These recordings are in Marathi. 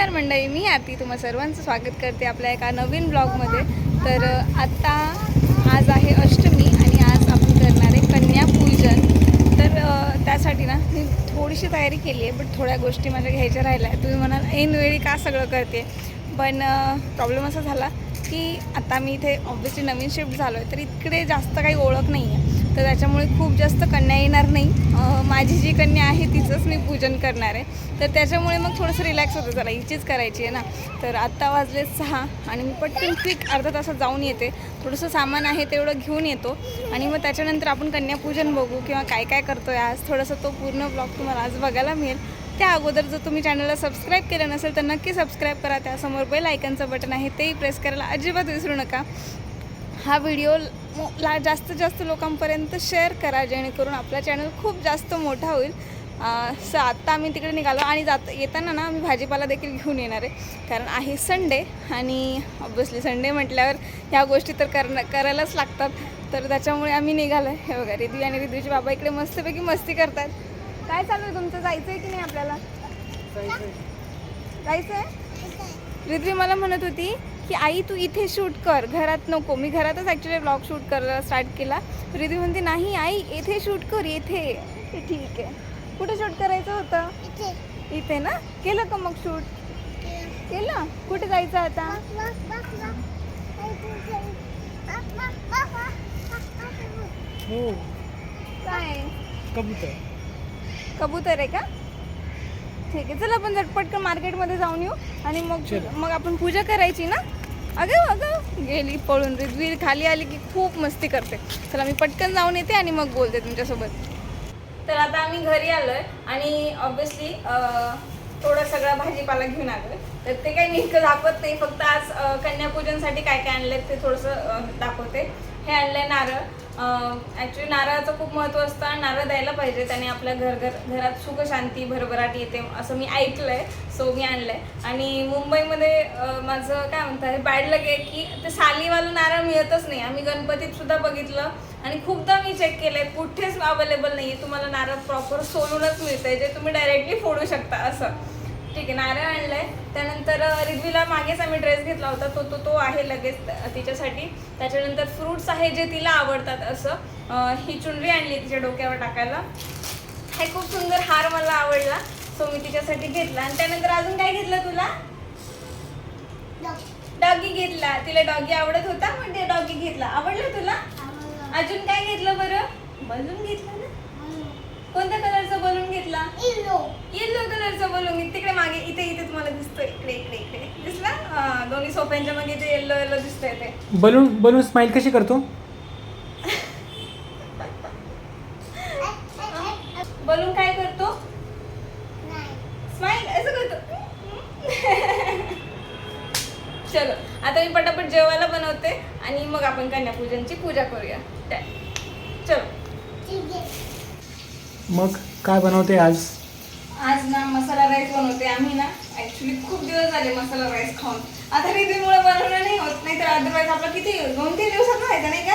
नमस्कार मंडळी मी हॅपी. तुम्हा सर्वांचं स्वागत करते आपल्या एका नवीन ब्लॉगमध्ये. तर आत्ता आज आहे अष्टमी आणि आज आपण करणार आहे कन्यापूजन. तर त्यासाठी ना मी थोडीशी तयारी केली आहे बट थोड्या गोष्टी माझ्या घ्यायच्या राहिल्या. तुम्ही म्हणाल ऐनवेळी का सगळं करते? पण प्रॉब्लेम असा झाला की आता मी इथे ऑब्विसली नवीन शिफ्ट झालो आहे तर इकडे जास्त काही ओळख नाही आहे तर त्याच्यामुळे खूप जास्त कन्या येणार नाही. माझी जी कन्या आहे तिचंच मी पूजन करणार आहे. तर त्याच्यामुळे मग थोडंसं रिलॅक्स होतं चला हिचीच करायची आहे ना. तर आत्ता वाजले सहा आणि मी पटकन क्विक अर्धा तासात जाऊन येते. थोडंसं सामान आहे तेवढं घेऊन येतो. आणि मग त्याच्यानंतर आपण कन्यापूजन बघू किंवा काय काय करतो आहे आज. थोडंसं तो पूर्ण ब्लॉग तुम्हाला आज बघायला मिळेल. त्या अगोदर जर तुम्ही चॅनलला सबस्क्राईब केलं नसेल तर नक्की सबस्क्राईब करा. त्यासमोर बेल आयकनचं बटन आहे तेही प्रेस करायला अजिबात विसरू नका. हा व्हिडिओ ला जास्तीत जास्त लोकांपर्यंत शेअर करा जेणेकरून आपला चॅनल खूप जास्त मोठा होईल. सो आत्ता आम्ही तिकडे निघालो आणि जात येताना ना आम्ही भाजीपाला देखील घेऊन येणार आहे. कारण आहे संडे आणि ऑब्विसली संडे म्हटल्यावर ह्या गोष्टी तर करणं करायलाच लागतात. तर त्याच्यामुळे आम्ही निघालो आहे हे बघा रिद्वी आणि रिद्वीचे बाबा इकडे मस्तपैकी मस्ती करतात. काय चालू आहे तुमचं? जायचं आहे की नाही आपल्याला? जायचं आहे रिद्वी मला म्हणत होती की आई तू इथे शूट कर. घरात नको. मी घरातच ॲक्च्युली ब्लॉग शूट करायला स्टार्ट केला. रिद्वी म्हणते नाही आई इथे शूट कर इथे. ते ठीक आहे. कुठे शूट करायचं होतं? इथे. ना? केलं का मग शूट केलं. कुठे जायचं आता? हो. काय? कबूतर. कबूतर आहे का? ठीक आहे. चला आपण झटपट मार्केटमध्ये जाऊन येऊ आणि मग चला. मग आपण पूजा करायची ना? अगं अगं. गेली पळून रिद्वी खाली आली की खूप मस्ती करते. चला मी पटकन जाऊन येते आणि मग बोलते तुमच्यासोबत. तर आता आम्ही घरी आलोय आणि ऑब्विसली थोडं सगळा भाजीपाला घेऊन आलोय. तर ते काही मी इतकं दाखवत नाही. फक्त आज कन्यापूजनसाठी काय काय आणलंय ते थोडंसं दाखवते. हे आणलंय नारळ. ॲक्च्युली नारळाचं खूप महत्त्व असतं आणि नारळ द्यायला पाहिजे. त्याने आपल्या घर घर घरात सुख शांती भरभराट येते असं मी ऐकलं आहे सो मी आणलं आहे आणि मुंबईमध्ये माझं काय म्हणतात बॅड लग आहे की ते सालीवालं नारळ मिळतच नाही. आम्ही गणपतीत सुद्धा बघितलं आणि खूपदा मी चेक केलं आहे कुठेच अवेलेबल नाही आहे तुम्हाला नारळ प्रॉपर सोलूनच मिळतं आहे जे तुम्ही डायरेक्टली फोडू शकता असं. ठीक आहे नारळ आणलाय. त्यानंतर रिद्वीला मागेच आम्ही ड्रेस घेतला होता. तो तो तो आहे लगेच त- तिच्यासाठी. त्याच्यानंतर फ्रुट्स आहे जे तिला आवडतात असं. ही चुनरी आणली तिच्या डोक्यावर टाकायला. हे खूप सुंदर हार मला आवडला. सो मी तिच्यासाठी घेतला. आणि त्यानंतर अजून काय घेतलं तुला? डॉगी घेतला. तिला डॉगी आवडत होता म्हणजे डॉगी घेतला. आवडलं तुला? अजून काय घेतलं बरं? बलून घेतलं ना? कोणत्या कलरचा बलून घेतला? येलो कलरचा बलून तिकडे मागे इथे इथे तुम्हाला दिसतोय. इकडे इकडे इकडे. दिसला? हा, दोन्ही सोफ्यांच्या मागे इथे येल्लो येल्लो दिसतंय ते. बलून बलून स्माइल कशी करतो? बलून काय करतो? स्माइल असं करतो. चलो आता मी पटापट जेवायला बनवते आणि मग आपण कन्यापूजनची पूजा करूया. चलो. मग काय बनवते आज? आज ना मसाला राईस बनवते आम्ही ना. ऍक्च्युली खूप दिवस झाले मसाला राईस खाऊन. आता रिद्वीमुळे बनवणं नाही होत नाही तर अदरवाईज आपलं किती दोन तीन दिवसात व्हायचं नाही का.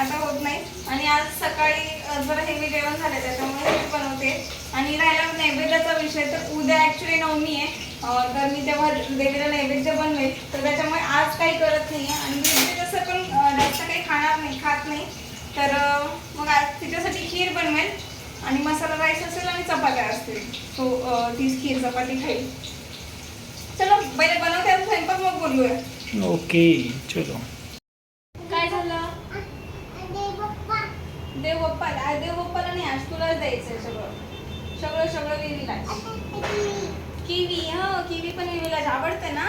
आता होत नाही. आणि आज सकाळी जरा हेवी जेवण झालं त्याच्यामुळे बनवते. आणि राहिला नैवेद्याचा विषय तर उद्या ॲक्च्युली नवमी आहे. तर मी तेव्हा देवीला नैवेद्य बनवेल. तर त्याच्यामुळे आज काही करत नाही आहे आणि मी तसं पण जास्त काही खाणार नाही खात नाही. तर मग आज तिच्यासाठी खीर बनवेल. आणि मसाला राईस असेल आणि चपात्या असतील. सो तीच खीर चपाती खाईल चलो पहिले बनवते स्वयंपाक मग बोलूया. ओके चलो. काय झालं? देव बाप्पाला देव बाप्पाला नाही आज तुलाच द्यायचंय सगळं. सगळं सगळं विवीला किवी हा किवी पण विवीला आवडते ना?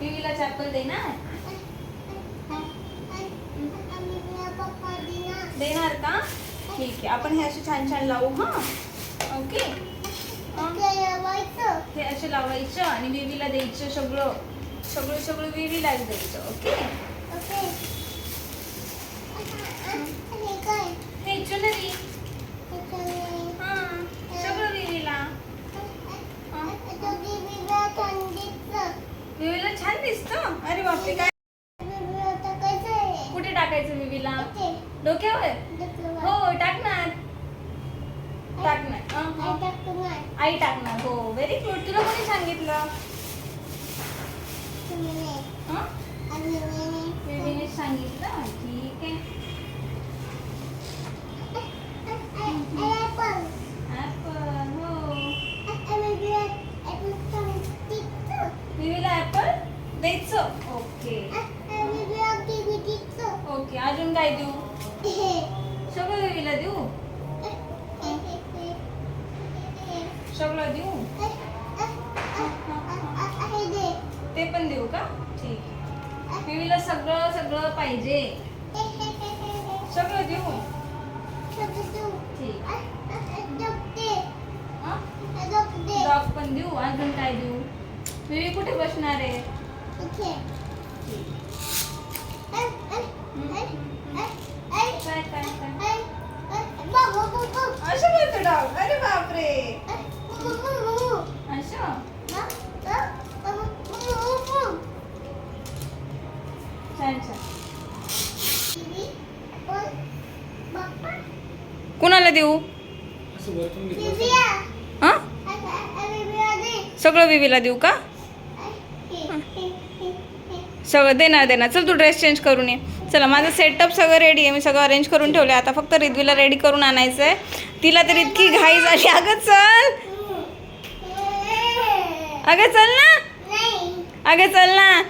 विवीला चॅपल दे ना देणार का? ठीक आहे. आपण हे असे छान छान लावू हा? ओके. हे. असे लावायचं आणि विवीला द्यायचं सगळं. सगळं सगळं विवीलाच द्यायचं ओके? हे ज्वेलरी हा. सगळं विवीला. विवीला छान दिसतं? अरे बापरे काय कुठे टाकायचं विवीला डोक्यावर? हो टाकणार. टाकणार. आई टाकणार. हो व्हेरी गुड तुला कोणी सांगितलं? हं? सांगितलं ठीक आहे. ऍपल हो. ओके ओके अजून काय देऊ? सगळं देऊ? ते पण देऊ का? ठीक आहे. बेबीला सगळं सगळं पाहिजे. सगळं देऊ? ठीक. हं? डॉग पण देऊ? अजून काय देऊ? बेबी कुठे बसणार आहे काय काय काय असं करतो डॉग अरे बापरे असं छान छान कुणाला देऊ असं वरतून घेतलं हा सगळं बेबीला देऊ का? सगळं देणार देणार. चल तू ड्रेस चेंज करून ये. चला माझं सेटअप सगळं रेडी आहे. मी सगळं अरेंज करून ठेवलं आता फक्त रिद्वीला रेडी करून आणायचं आहे तिला तर इतकी घाई झाली. अगं चल. अगं चल ना. अगं चल ना.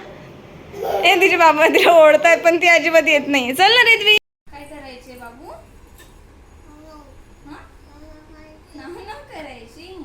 ए तिचे बाबा तिला ओढतायत पण ती अजिबात येत नाही चल ना रिद्वी. काय करायचे बाबू? हा? करायची.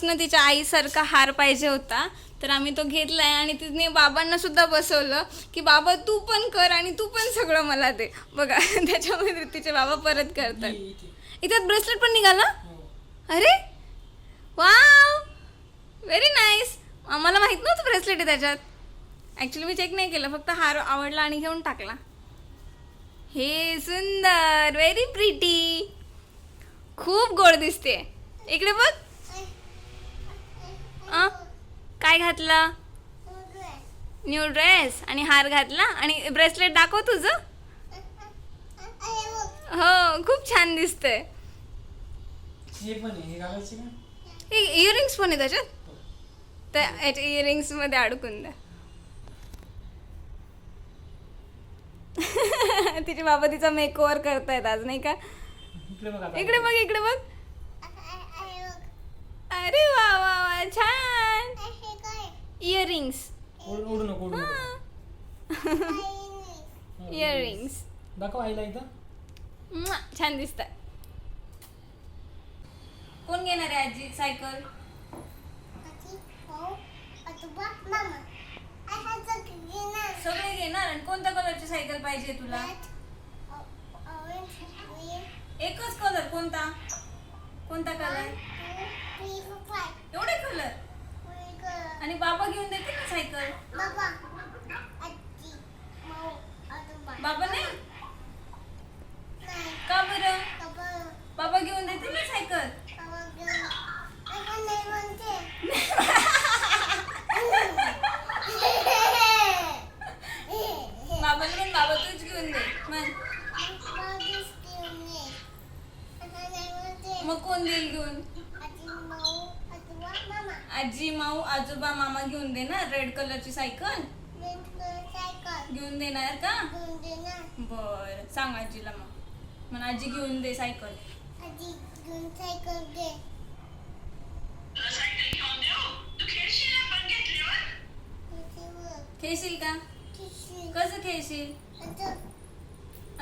सकाळपासून तिच्या आईसारखा हार पाहिजे होता. तर आम्ही तो घेतलाय आणि तिने बाबांना सुद्धा बसवलं की बाबा तू पण कर आणि तू पण सगळं मला दे. बघा त्याच्यामध्ये तिचे बाबा परत करतात. इथं ब्रेसलेट पण निघाला? अरे! वाव! व्हेरी नाईस आम्हाला माहीत नव्हतं ब्रेसलेट आहे त्याच्यात. ॲक्च्युली मी चेक नाही केलं फक्त हार आवडला आणि घेऊन टाकला. हे सुंदर. व्हेरी प्रिटी खूप गोड दिसते इकडे बघ. अ? काय घातलं? न्यू ड्रेस आणि हार घातला? आणि ब्रेसलेट दाखव तुझं. हो खूप छान दिसतंय. इयरिंग्स पण आहे त्याच्यात. त्या याच्या इयरिंग्समध्ये अडकून द्या तिचे बाबा तिचा मेकओव्हर करतायत आज नाही का. इकडे बघ इकडे बघ. अरे वा वा वा छान. इयरिंग्स ओढ- ओढू नको ओढू नको. इयरिंग्स दाखव आईला एकदा छान दिसत कोण घेणार आहे आजी? सायकल. सगळे घेणार आणि कोणत्या कलरची सायकल पाहिजे तुला? एकच कलर कोणता? कोणता कलर एवढे कलर आणि बाबा घेऊन देतील ना सायकल बाबा नाही का बरं बाबा घेऊन देतील ना सायकल बाबाला पण बाबा तूच घेऊन दे म्हण मग कोण देईल घेऊन आजी माऊ आजोबा मामा घेऊन दे ना रेड कलरची सायकल. घेऊन देणार का? बर सांग आजीला मग. मग आजी घेऊन दे सायकल. खेळशील का? कसं खेळशील?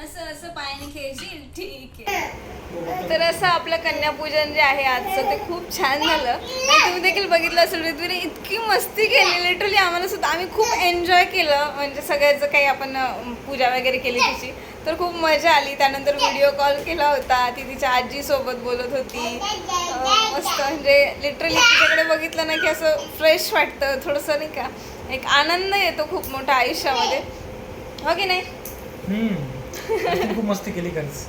असं असं पायाने खेळशील? ठीक आहे. तर असं आपलं कन्यापूजन जे आहे आजचं ते खूप छान झालं. आणि तुम्ही देखील बघितलं असेल ऋतूने इतकी मस्ती केली लिटरली आम्हाला सुद्धा आम्ही खूप एन्जॉय केलं. म्हणजे सगळ्याचं काही आपण पूजा वगैरे केली तिची. तर खूप मजा आली. त्यानंतर व्हिडिओ कॉल केला होता. ती तिच्या आजीसोबत बोलत होती. मस्त. म्हणजे लिटरली तिच्याकडे बघितलं ना की असं फ्रेश वाटतं. थोडंसं नाही का एक आनंद येतो खूप मोठा आयुष्यामध्ये. हो की नाही? खूप मस्ती केली खरंच.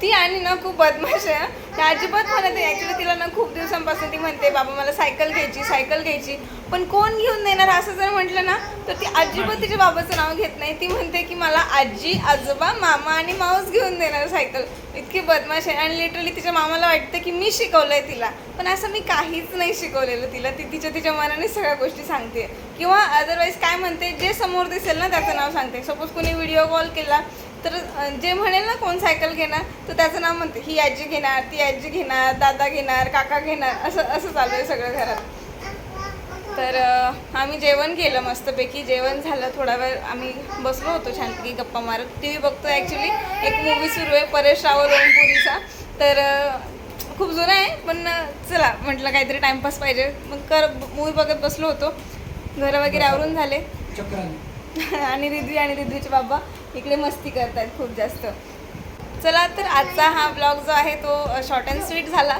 ती आणि ना खूप बदमाश आहे ती अजिबात म्हणत आहे ॲक्च्युली तिला ना खूप दिवसांपासून ती म्हणते बाबा मला सायकल घ्यायची सायकल घ्यायची. पण कोण घेऊन देणार असं जर म्हटलं ना तर ती अजिबात तिच्या बाबाचं नाव घेत नाही. ती म्हणते की मला आजी आजोबा मामा आणि माऊस घेऊन देणार सायकल. इतकी बदमाश आहे. आणि लिटरली तिच्या मामाला वाटतं की मी शिकवलंय तिला. पण असं मी काहीच नाही शिकवलेलं तिला. ती तिच्या तिच्या मनाने सगळ्या गोष्टी सांगते. किंवा अदरवाईज काय म्हणते जे समोर दिसेल ना त्याचं नाव सांगते. सपोज कोणी व्हिडिओ कॉल केला तर जे म्हणेल ना कोण सायकल घेणार? तर त्याचं नाव म्हणते ही आजी घेणार ती आजी घेणार दादा घेणार काका घेणार असं असं चालू आहे सगळं घरात. तर आम्ही जेवण केलं मस्तपैकी. जेवण झालं थोडा वेळ आम्ही बसलो होतो छानपैकी गप्पा मारत. टी व्ही बघतो ॲक्च्युली एक मूवी सुरू आहे परेश रावल ओमपुरीचा तर खूप जुना आहे पण चला म्हटलं काहीतरी टाईमपास पाहिजे. मग कर मूवी बघत बसलो होतो. घरं वगैरे आवरून झाले. आणि रिद्वी आणि रिद्वीचे बाबा. इकडे मस्ती करतात खूप जास्त. चला तर आजचा हा ब्लॉग जो आहे तो शॉर्ट अँड स्वीट झाला.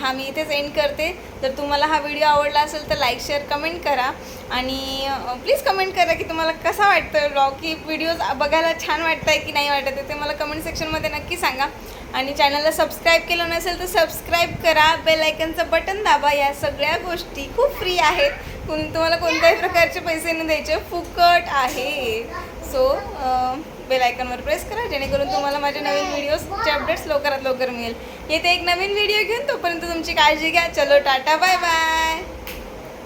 हा मी इथेच एंड करते. जर तुम्हाला हा व्हिडिओ आवडला असेल तर लाईक शेअर कमेंट करा. आणि प्लीज कमेंट करा की तुम्हाला कसा वाटतं ब्लॉग की व्हिडिओज बघायला छान वाटत आहे की नाही वाटत आहे ते मला कमेंट सेक्शनमध्ये नक्की सांगा. आणि चॅनलला सबस्क्राईब केलं नसेल तर सबस्क्राईब करा. बेल आयकनचं बटन दाबा. या सगळ्या गोष्टी खूप फ्री आहेत. कोण तुम्हाला कोणत्याही प्रकारचे पैसे न द्यायचे. फुकट आहे. सो बेल आयकॉनवर प्रेस करा जेणेकरून तुम्हाला माझ्या नवीन व्हिडिओजचे अपडेट्स लवकरात लवकर मिळेल. येते एक नवीन व्हिडिओ घेऊन तोपर्यंत तुमची काळजी घ्या. चलो टाटा बाय बाय